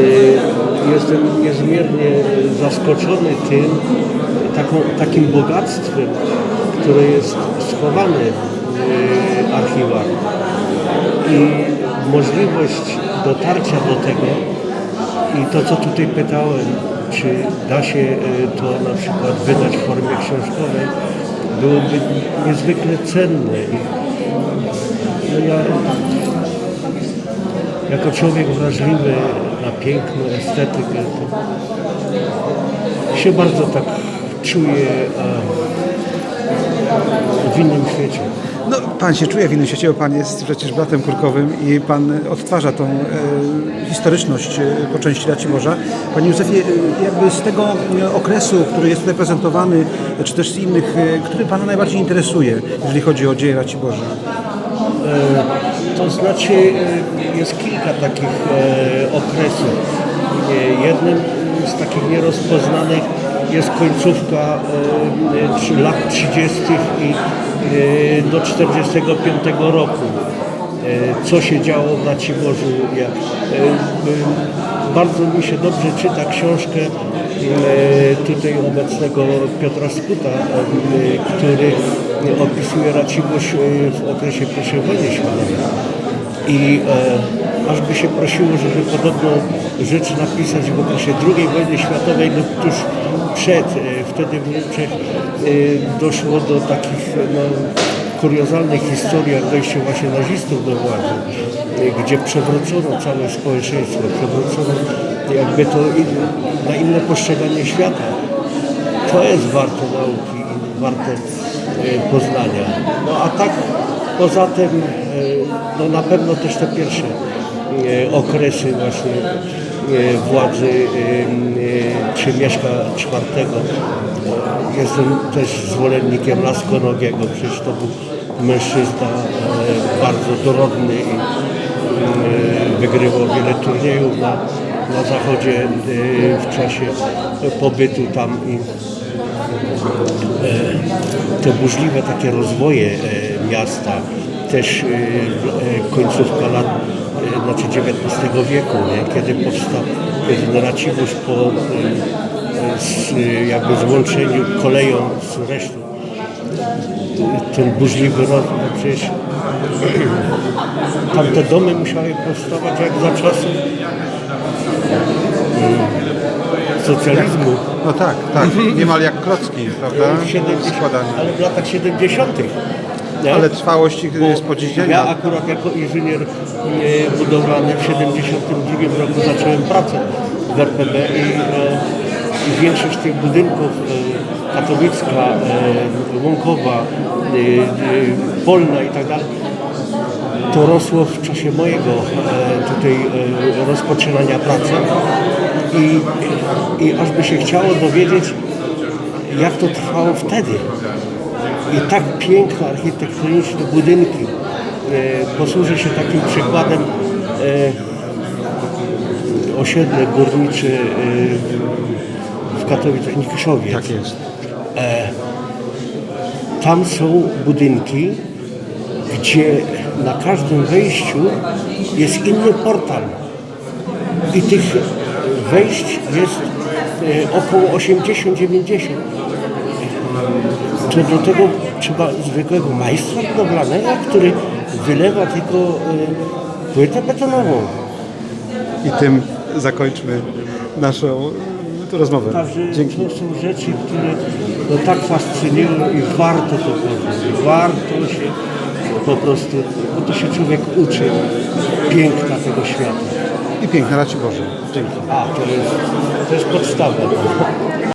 y, jestem niezmiernie zaskoczony tym, taką, takim bogactwem, które jest schowane w archiwach i możliwość dotarcia do tego i to, co tutaj pytałem, czy da się y, to na przykład wydać w formie książkowej, byłoby niezwykle cenne. I, no ja, jako człowiek wrażliwy piękno, estetykę, to się bardzo tak czuję e, w innym świecie. No, pan się czuje w innym świecie, bo pan jest przecież bratem kurkowym i pan odtwarza tą e, historyczność e, po części Raciborza. Panie Józefie, e, jakby z tego e, okresu, który jest tutaj prezentowany, e, czy też z innych, e, który pana najbardziej interesuje, jeżeli chodzi o dzieje Raciborza? To znaczy e, jest kilka takich e, okresów. E, Jednym z takich nierozpoznanych jest końcówka lat 30. i do 45 roku. E, Co się działo w Raciborzu. Ja, e, bardzo mi się dobrze czyta książkę e, tutaj obecnego Piotra Skuta, który opisuje Racibórz e, w okresie I wojny światowej. I aż by się prosiło, żeby podobną rzecz napisać w okresie II wojny światowej lub tuż przed. Wtedy w Niemczech doszło do takich no, kuriozalnych historii, jak dojście właśnie nazistów do władzy, gdzie przewrócono całe społeczeństwo, przewrócono jakby to na inne postrzeganie świata. To jest warte nauki i warte e, poznania. No a tak poza tym e, no na pewno też te pierwsze e, okresy właśnie władzy e, czy Mieszka IV. E, Jestem też zwolennikiem Laskonogiego, przecież to był mężczyzna e, bardzo dorodny i e, wygrywał wiele turniejów na, na zachodzie e, w czasie pobytu tam i te burzliwe takie rozwoje e, miasta, też e, e, końcówka lat e, znaczy XIX wieku, nie? kiedy powstał kiedy Racibórz po z, jakby złączeniu koleją z resztą ten burzliwy rozwój, no przecież tamte domy musiały powstawać jak za czasów socjalizmu. No tak, tak, niemal jak klocki, prawda? w 70, Składanie. ale w latach 70. Ale trwałość ich jest po dziś dzień. Ja akurat jako inżynier e, budowlany w 72 roku zacząłem pracę w RPB i, e, i większość tych budynków e, Katowicka, Łąkowa, Polna i tak dalej to rosło w czasie mojego tutaj rozpoczynania pracy i, i aż by się chciało dowiedzieć, jak to trwało wtedy. I tak piękne architektoniczne budynki. E, posłużę się takim przykładem e, osiedle górnicze e, w Katowicach, Nikiszowiec. Tak jest. Tam są budynki, gdzie na każdym wejściu jest inny portal. I tych wejść jest e, około 80-90. To do tego trzeba zwykłego majstra budowlanego, który wylewa tylko e, płytę betonową. I tym zakończmy naszą rozmowę. Także Dzięki. to są rzeczy, które no, tak fascynują i warto to poznać. Warto się po prostu, bo to się człowiek uczy piękna tego świata. I piękna Raciborze. Dzięki. A, to jest, to jest podstawa.